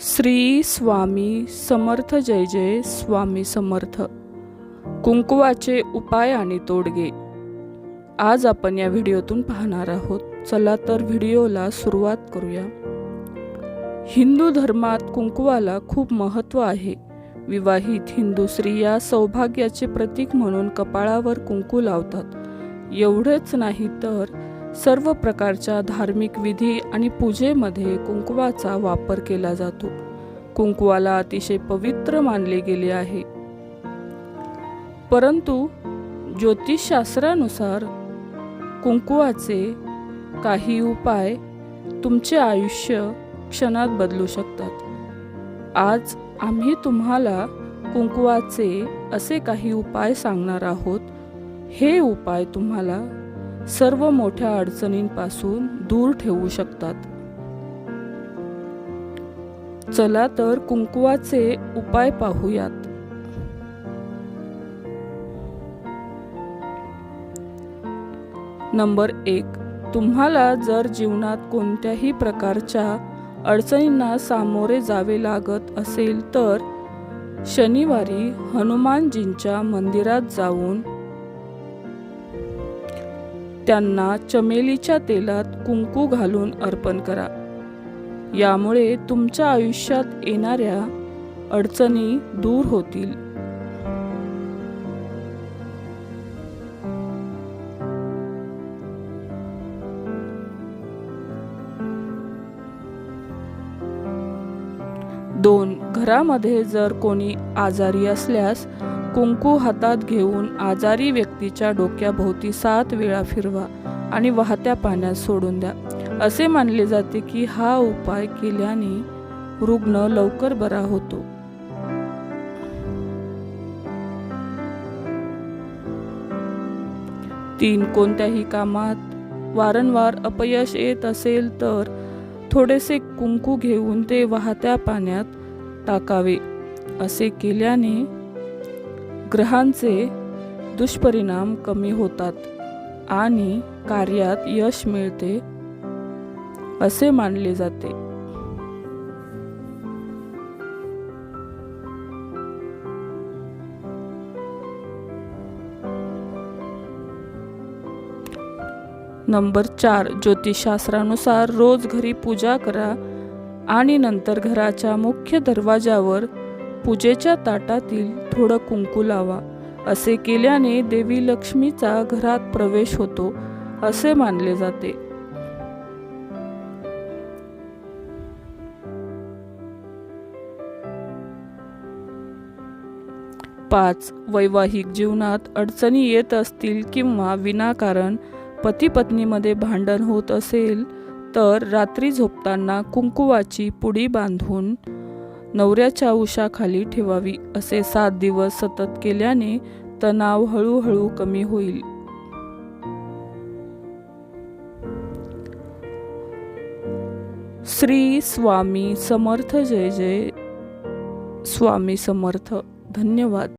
श्री स्वामी समर्थ जय जय स्वामी समर्थ. कुंकुवाचे उपाय आणि तोडगे. आज आपण या व्हिडिओतून पाहणार आहोत. चला तर व्हिडिओला सुरुवात करूया. हिंदू धर्मात कुंकुवाला खूप महत्त्व आहे. विवाहित हिंदू स्त्रिया सौभाग्याचे प्रतीक म्हणून कपाळावर कुंकू लावतात. एवढेच नाही तर सर्व प्रकारच्या धार्मिक विधी आणि पूजेमध्ये कुंकवाचा वापर केला जातो. कुंकवाला अतिशय पवित्र मानले गेले आहे. परंतु ज्योतिषशास्त्रानुसार कुंकवाचे काही उपाय तुमचे आयुष्य क्षणात बदलू शकतात. आज आम्ही तुम्हाला कुंकवाचे असे काही उपाय सांगणार आहोत. हे उपाय तुम्हाला सर्व मोठ्या अडचणींपासून दूर ठेवू शकतात. चला तर कुंकुवाचे उपाय पाहूयात. नंबर एक. तुम्हाला जर जीवनात कोणत्याही प्रकारच्या अडचणींना सामोरे जावे लागत असेल तर शनिवारी हनुमानजींच्या मंदिरात जाऊन त्यांना चमेलीच्या तेलात कुंकू घालून अर्पण करा. यामुळे तुमच्या आयुष्यात येणाऱ्या अडचणी दूर होतील. दोन घरामध्ये जर कोणी आजारी असल्यास कुंकू हातात घेऊन आजारी व्यक्तीच्या डोक्याभोवती सात वेळा फिरवा आणि वाहत्या पाण्यात सोडून द्या. असे मानले जाते की हा उपाय केल्याने रुग्ण लवकर बरा होतो. तीन कोणत्याही कामात वारंवार अपयश येत असेल तर थोडेसे कुंकू घेऊन ते वाहत्या पाण्यात टाकावे. असे केल्याने ग्रहांचे दुष्परिणाम कमी होतात आणि कार्यात यश मिळते असे मानले जाते. नंबर चार ज्योतिषशास्त्रानुसार रोज घरी पूजा करा आणि नंतर घराच्या मुख्य दरवाजावर पूजेच्या ताटातील थोडं कुंकू लावा. असे केल्याने देवी लक्ष्मीचा घरात प्रवेश होतो असे मानले जाते. पाच. वैवाहिक जीवनात अडचणी येत असतील किंवा विनाकारण पती पत्नीमध्ये भांडण होत असेल तर रात्री झोपताना कुंकुवाची पुडी बांधून नवऱ्याच्या उशाखाली ठेवावी असे सात दिवस सतत केल्याने तणाव हळूहळू कमी होईल. श्री स्वामी समर्थ जय जय. स्वामी समर्थ. धन्यवाद.